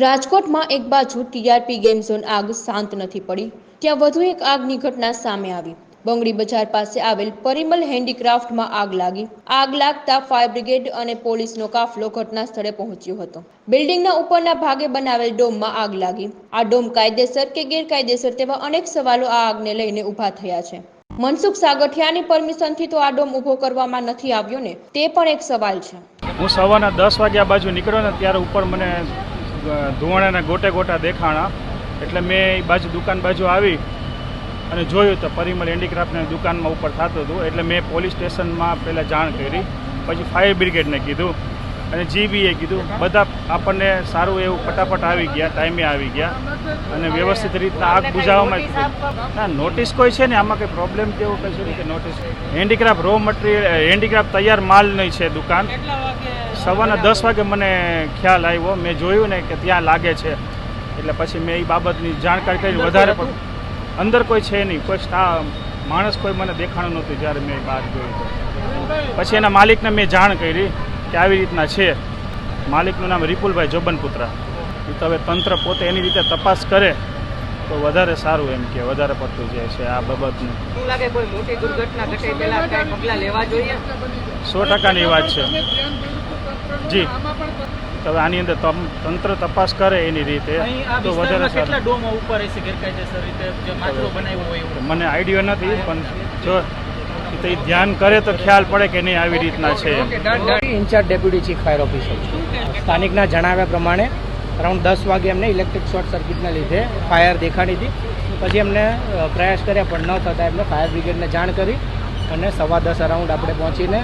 રાજકોટમાં એક બાજુ ટીઆરપી ગેમ ઝોન આગ શાંત નથી પડી, ત્યાં વધુ એક આગની ઘટના સામે આવી. બંગડી બજાર પાસે આવેલ પરિમલ હેન્ડીક્રાફ્ટમાં આગ લાગી. આગ લાગતા ફાયર બ્રિગેડ અને પોલીસનો કાફલો ઘટના સ્થળે પહોંચ્યો હતો. બિલ્ડિંગના ઉપરના ભાગે બનાવેલ ડોમમાં આગ લાગી. આ ડોમ કાયદેસર કે ગેરકાયદેસર તેવા અનેક સવાલો આ આગને લઈને ઊભા થયા છે. મનસુખ સાગઠિયાની પરમિશનથી તો આ ડોમ ઊભો કરવામાં નથી આવ્યો ને, તે પણ એક સવાલ છે. હું સવારના દસ વાગ્યા બાજુ નીકળ્યો ને, ત્યારે ઉપર મને ધુવાણાના ગોટે ગોટા દેખાણા. એટલે મેં એ બાજુ દુકાન બાજુ આવી અને જોયું તો પરિમલ હેન્ડીક્રાફ્ટની દુકાનમાં ઉપર થતું હતું. એટલે મેં પોલીસ સ્ટેશનમાં પહેલાં જાણ કરી પછી ફાયર બ્રિગેડને કીધું અને જીબીએ કીધું બધા આપણને સારું એવું ફટાફટ આવી ગયા ટાઈમે આવી ગયા. અને વ્યવસ્થિત રીતના આગ બુઝાવવામાં ના નોટિસ કોઈ છે ને? આમાં કંઈ પ્રોબ્લેમ કંઈ છે કે notice handicraft raw material handicraft તૈયાર માલની છે દુકાન. સવારના દસ વાગે મને ખ્યાલ આવ્યો. મેં જોયું ને કે ત્યાં લાગે છે. એટલે પછી મેં એ બાબતની જાણકારી કરી. વધારે પણ અંદર કોઈ છે નહીં. કોઈ સ્ટાફ માણસ કોઈ મને દેખાણું નહોતું જ્યારે મેં બહાર જોયું પછી એના માલિકને મેં જાણ કરી કે આવી રીતના છે. માલિકનું નામ રિપુલભાઈ જોબનપુત્રા. એ તો હવે તંત્ર પોતે એની રીતે તપાસ કરે. તો વધારે સારું એમ કે વધારે પડતું જે છે આ બાબતનું. શું લાગે કોઈ મોટી દુર્ઘટના ઘટે પહેલા કઈ પગલાં લેવા જોઈએ? સો ટકાની વાત છે. જી. તો આની અંદર તંત્ર તપાસ કરે એની રીતે. તો વધારે કેટલા સારું ડોમો ઉપર હશે ગેરકાયદેસર રીતે? જે માટલો બનાવ્યો હોય એવું. મને આઈડિયો નથી પણ જો તે ધ્યાન કરે તો ખ્યાલ પડે કે નહીં આવી રીતના છે in charge deputy chief fire officer. સ્થાનિકના જણાવ્યા પ્રમાણે અરાઉન્ડ દસ વાગે એમને ઇલેક્ટ્રિક શોર્ટ સર્કિટના લીધે ફાયર દેખાડી હતી પછી એમને પ્રયાસ કર્યા પણ ન થતાં એમને ફાયર બ્રિગેડને જાણ કરી અને સવા દસ અરાઉન્ડ આપણે પહોંચીને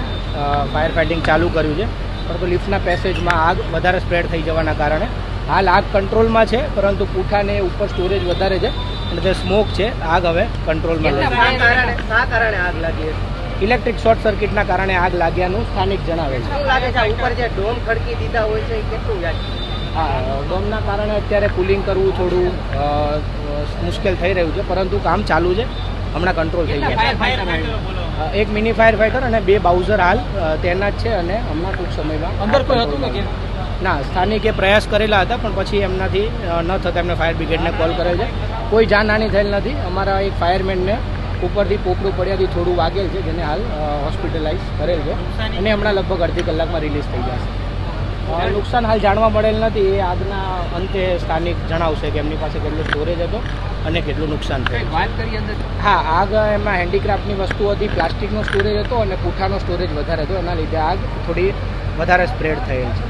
ફાયર ફાઇટિંગ ચાલુ કર્યું છે. પરંતુ લિફ્ટના પેસેજમાં આગ વધારે સ્પ્રેડ થઈ જવાના કારણે હાલ આગ કંટ્રોલમાં છે પરંતુ પૂઠાને ઉપર સ્ટોરેજ વધારે છે અને જે સ્મોક છે આગ હવે કંટ્રોલમાં કારણે આગ લાગી ઇલેક્ટ્રિક શોર્ટ સર્કિટના કારણે આગ લાગ્યાનું સ્થાનિક જણાવે છે. ઉપર જે ડોમ ખડકી દીધા હોય છે એ કેટલું વ્યાજ હા ડોમના કારણે અત્યારે કુલિંગ કરવું થોડું મુશ્કેલ થઈ રહ્યું છે પરંતુ કામ ચાલુ છે. હમણાં કંટ્રોલ થઈ ગયા. એક મિની ફાયર ફાઈટર અને બે બાઉઝર હાલ તેના જ છે અને હમણાં ટૂંક સમયમાં અંદર કોઈ હતું ના સ્થાનિકે પ્રયાસ કરેલા હતા પણ પછી એમનાથી ન થતાં એમને ફાયર બ્રિગેડને કોલ કરેલ છે. કોઈ જાનહાની થયેલ નથી. અમારા એક ફાયરમેનને ઉપરથી પોપડું પડ્યાથી થોડું વાગેલ છે જેને હાલ હોસ્પિટલાઇઝ કરેલ છે. અને હમણાં લગભગ અડધી કલાકમાં રિલીઝ થઈ જશે નુકસાન હાલ જાણવા મળેલ નથી. એ આગના અંતે સ્થાનિક જણાવશે કે એમની પાસે કેટલો સ્ટોરેજ હતો અને કેટલું નુકસાન થયું. વાત કરી અંદર. હા આગ એમાં હેન્ડીક્રાફ્ટની વસ્તુ હતી પ્લાસ્ટિકનો સ્ટોરેજ હતો અને પૂઠાનો સ્ટોરેજ વધારે હતો. એના લીધે આગ થોડી વધારે સ્પ્રેડ થયેલ છે.